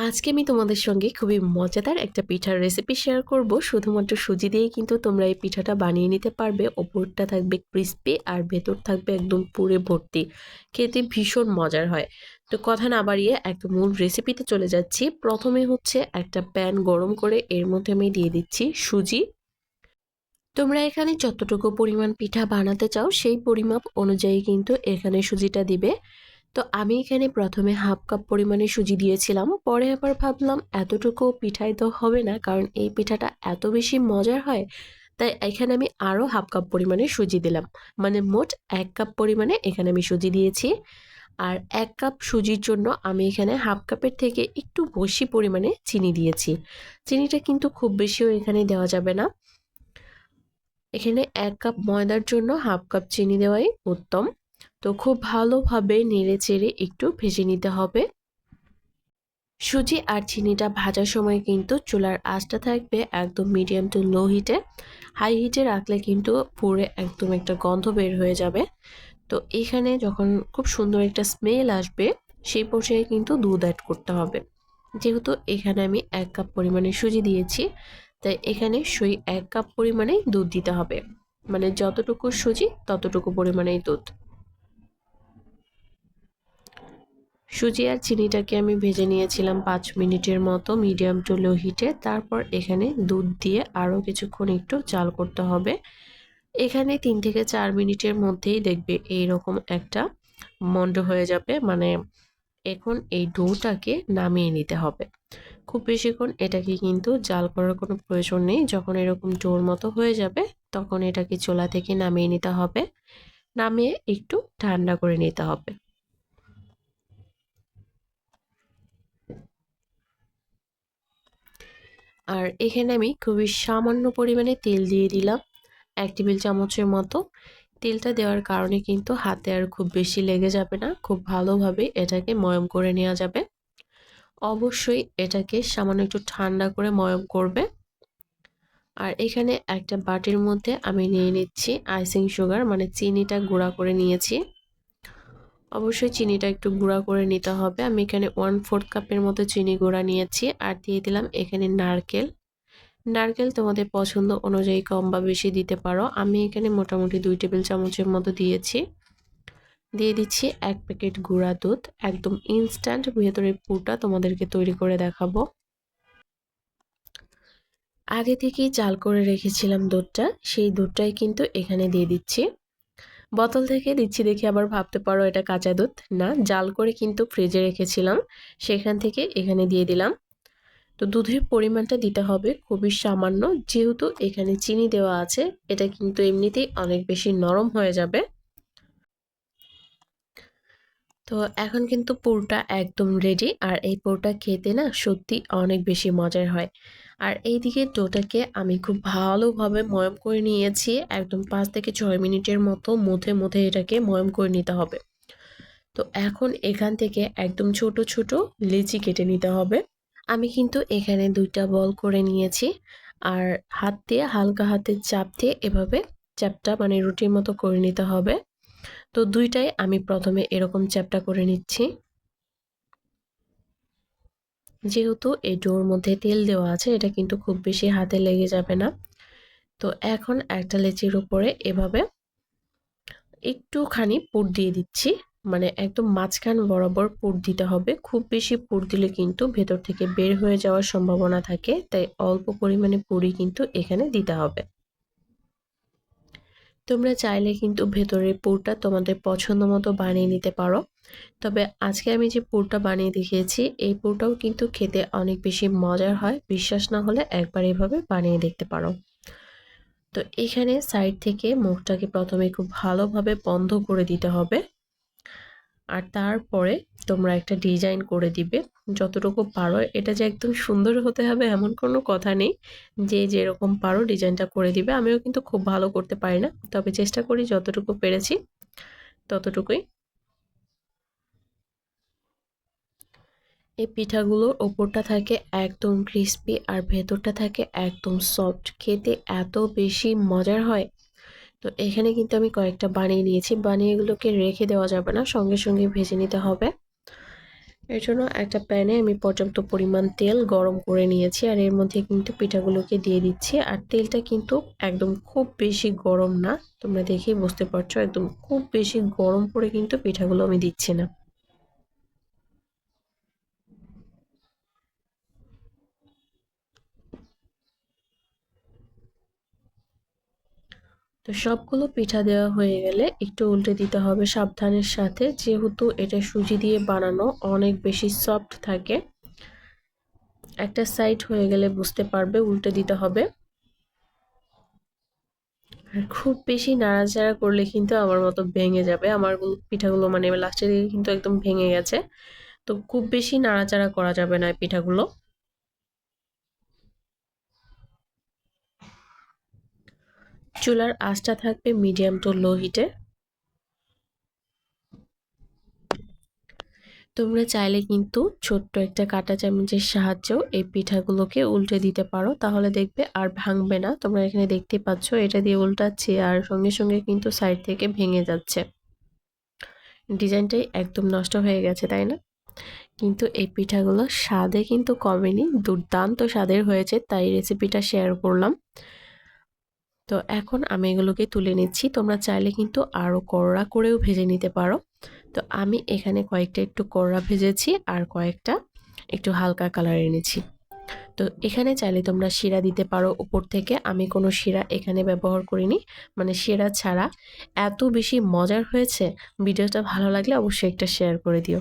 আজকে আমি তোমাদের সঙ্গে খুবই মজাদার একটা পিঠার রেসিপি শেয়ার করব। শুধুমাত্র সুজি দিয়েই কিন্তু তোমরা এই পিঠাটা বানিয়ে নিতে পারবে। ওপরটা থাকবে ক্রিস্পি আর ভেতর থাকবে একদম পুরে ভর্তি। খেতে ভীষণ মজার হয়। তো কথা না বাড়িয়ে একদম মূল রেসিপিতে চলে যাচ্ছি। প্রথমে হচ্ছে একটা প্যান গরম করে এর মধ্যে আমি দিয়ে দিচ্ছি সুজি। তোমরা এখানে যতটুকু পরিমাণ পিঠা বানাতে চাও সেই পরিমাপ অনুযায়ী কিন্তু এখানে সুজিটা দিবে। তো আমি এখানে প্রথমে হাফ কাপ পরিমাণে সুজি দিয়েছিলাম। পরে আবার ভাবলাম এতটুকু পিঠাই তো হবে না, কারণ এই পিঠাটা এত বেশি মজার হয়, তাই এখানে আমি আরও হাফ কাপ পরিমাণে সুজি দিলাম। মানে মোট এক কাপ পরিমাণে এখানে আমি সুজি দিয়েছি। আর এক কাপ সুজির জন্য আমি এখানে হাফ কাপের থেকে একটু বেশি পরিমাণে চিনি দিয়েছি। চিনিটা কিন্তু খুব বেশিও এখানে দেওয়া যাবে না। এখানে এক কাপ ময়দার জন্য হাফ কাপ চিনি দেওয়াই উত্তম। তো খুব ভালোভাবে নেড়ে চেড়ে একটু ভেজে নিতে হবে। সুজি আর চিনিটা ভাজার সময় কিন্তু চুলার আঁচটা থাকবে একদম মিডিয়াম টু লো হিটে হাই হিটে রাখলে কিন্তু পুরে একদম একটা গন্ধ বের হয়ে যাবে। তো এখানে যখন খুব সুন্দর একটা স্মেল আসবে, সেই পর্যায়ে কিন্তু দুধ অ্যাড করতে হবে। যেহেতু এখানে আমি এক কাপ পরিমাণে সুজি দিয়েছি, তাই এখানে সই এক কাপ পরিমাণেই দুধ দিতে হবে। মানে যতটুকু সুজি, ততটুকু পরিমাণেই দুধ। সুজি আর চিনিটাকে আমি ভেজে নিয়েছিলাম পাঁচ মিনিটের মতো মিডিয়াম টু লো হিটে। তারপর এখানে দুধ দিয়ে আরও কিছুক্ষণ একটু চাল করতে হবে। এখানে তিন থেকে চার মিনিটের মধ্যেই দেখবে এই রকম একটা মন্ড হয়ে যাবে। মানে এখন এই ডোটাকে নামিয়ে নিতে হবে। খুব বেশিক্ষণ এটাকে কিন্তু জাল করার কোনো প্রয়োজন নেই। যখন এরকম ডোর মতো হয়ে যাবে, তখন এটাকে চোলা থেকে নামিয়ে নিতে হবে। নামিয়ে একটু ঠান্ডা করে নিতে হবে। আর এখানে আমি খুবই সামান্য পরিমাণে তেল দিয়ে দিলাম। এক টেবিল চামচের মতো। তেলটা দেওয়ার কারণে কিন্তু হাতে আর খুব বেশি লেগে যাবে না। খুব ভালোভাবে এটাকে ময়ম করে নেওয়া যাবে। অবশ্যই এটাকে সামান্য একটু ঠান্ডা করে ময়ম করবে। আর এখানে একটা বাটির মধ্যে আমি নিয়ে নিচ্ছি আইসিং সুগার মানে চিনিটা গুঁড়া করে নিয়েছি। অবশ্যই চিনিটা একটু গুঁড়া করে নিতে হবে। আমি এখানে ওয়ান ফোর্থ কাপের মতো চিনি গুঁড়া নিয়েছি আর দিয়ে দিলাম এখানে নারকেল। নারকেল তোমাদের পছন্দ অনুযায়ী কম বা বেশি দিতে পারো। আমি এখানে মোটামুটি দুই টেবিল চামচের মতো দিয়েছি। দিয়ে দিচ্ছি এক প্যাকেট গুঁড়া দুধ। একদম ইনস্ট্যান্ট ভেতরের পুরটা তোমাদেরকে তৈরি করে দেখাবো। আগে থেকেই চাল করে রেখেছিলাম দুধটা। সেই দুধটাই কিন্তু এখানে দিয়ে দিচ্ছি। বোতল থেকে দিচ্ছি দেখে আবার ভাবতে পারো এটা কাঁচা দুধ। না, জাল করে কিন্তু ফ্রিজে রেখেছিলাম। সেখান থেকে এখানে দিয়ে দিলাম। তো দুধের পরিমাণটা দিতে হবে খুবই সামান্য। যেহেতু এখানে চিনি দেওয়া আছে, এটা কিন্তু এমনিতেই অনেক বেশি নরম হয়ে যাবে। তো এখন কিন্তু পুরটা একদম রেডি আর এই পুরটা খেতে না সত্যি অনেক বেশি মজার হয়। আর এইদিকে ডোটাকে আমি খুব ভালোভাবে ময়ম করে নিয়েছি। একদম পাঁচ থেকে ছয় মিনিটের মতো মধ্যে মধ্যে এটাকে ময়ম করে নিতে হবে। তো এখন এখান থেকে একদম ছোট ছোট লিচি কেটে নিতে হবে। আমি কিন্তু এখানে দুইটা বল করে নিয়েছি। আর হাত দিয়ে হালকা হাতে চাপ দিয়ে এভাবে চাপটা মানে রুটির মতো করে নিতে হবে। তো দুইটাই আমি প্রথমে এরকম চ্যাপটা করে নিচ্ছি। যেহেতু এই ডোর মধ্যে তেল দেওয়া আছে, এটা কিন্তু খুব বেশি হাতে লেগে যাবে না। তো এখন একটা লেচির উপরে এভাবে একটুখানি পুর দিয়ে দিচ্ছি। মানে একদম মাঝখান বরাবর পুর দিতে হবে। খুব বেশি পুর দিলে কিন্তু ভেতর থেকে বের হয়ে যাওয়ার সম্ভাবনা থাকে, তাই অল্প পরিমাণে পুরি কিন্তু এখানে দিতে হবে। তোমরা চাইলে কিন্তু ভেতরের পুরটা তোমাদের পছন্দ মতো বানিয়ে নিতে পারো। তবে আজকে আমি যে পুরটা বানিয়ে দেখিয়েছি, এই পুরটাও কিন্তু খেতে অনেক বেশি মজার হয়। বিশ্বাস না হলে একবার এভাবে বানিয়ে দেখতে পারো। তো এখানে সাইড থেকে মুখটাকে প্রথমে খুব ভালোভাবে বন্ধ করে দিতে হবে। আর তারপরে তোমরা একটা ডিজাইন করে দিবে। যতটুকু পারো, এটা যে একদম সুন্দর হতে হবে এমন কোনো কথা নেই যে যেরকম পারো ডিজাইনটা করে দিবে। আমিও কিন্তু খুব ভালো করতে পারি না, তবে চেষ্টা করি যতটুকু পেরেছি ততটুকুই। এই পিঠাগুলোর ওপরটা থাকে একদম ক্রিস্পি আর ভেতরটা থাকে একদম সফট খেতে এত বেশি মজার হয়। তো এখানে কিন্তু আমি কয়েকটা বানিয়ে নিয়েছি। বানিয়ে এগুলোকে রেখে দেওয়া যাবে না, সঙ্গে সঙ্গে ভেজে নিতে হবে। এর জন্য একটা প্যানে আমি পর্যাপ্ত পরিমাণ তেল গরম করে নিয়েছি আর এর মধ্যে কিন্তু পিঠাগুলোকে দিয়ে দিচ্ছি। আর তেলটা কিন্তু একদম খুব বেশি গরম না, তোমরা দেখেই বুঝতে পারছ, একদম খুব বেশি গরম করে কিন্তু পিঠাগুলো আমি দিচ্ছি না। তো সবগুলো পিঠা দেওয়া হয়ে গেলে একটু উল্টে দিতে হবে সাবধানের সাথে। যেহেতু এটা সুজি দিয়ে বানানো, অনেক বেশি সফট থাকে। একটা সাইড হয়ে গেলে বুঝতে পারবে, উল্টে দিতে হবে। আর খুব বেশি নাড়াচাড়া করলে কিন্তু আমার মতো ভেঙে যাবে। আমার পিঠাগুলো মানে লাস্টের দিকে কিন্তু একদম ভেঙে গেছে। তো খুব বেশি নাড়াচাড়া করা যাবে না পিঠাগুলো। চুলার আঁচটা থাকবে মিডিয়াম টু লো হিটে। তোমরা চাইলে কিন্তু ছোট্ট একটা কাঁটা চামচের সাহায্যেও এই পিঠাগুলোকে উল্টে দিতে পারো। তাহলে দেখবে আর ভাঙবে না। তোমরা এখানে দেখতে পাচ্ছ, এটা দিয়ে উল্টাচ্ছি আর সঙ্গে সঙ্গে কিন্তু সাইড থেকে ভেঙে যাচ্ছে। ডিজাইনটাই একদম নষ্ট হয়ে গেছে, তাই না? কিন্তু এই পিঠাগুলো স্বাদে কিন্তু কমেনি, দুর্দান্ত স্বাদের হয়েছে, তাই রেসিপিটা শেয়ার করলাম। তো এখন আমি এগুলোকে তুলে নিচ্ছি। তোমরা চাইলে কিন্তু আরও করড়া করেও ভেজে নিতে পারো। তো আমি এখানে কয়েকটা একটু করড়া ভেজেছি আর কয়েকটা একটু হালকা কালার এনেছি। তো এখানে চাইলে তোমরা শিরা দিতে পারো উপর থেকে। আমি কোনো শিরা এখানে ব্যবহার করিনি। মানে শিরা ছাড়া। এত বেশি মজার হয়েছে। ভিডিওটা ভালো লাগলে অবশ্যই একটা শেয়ার করে দিও।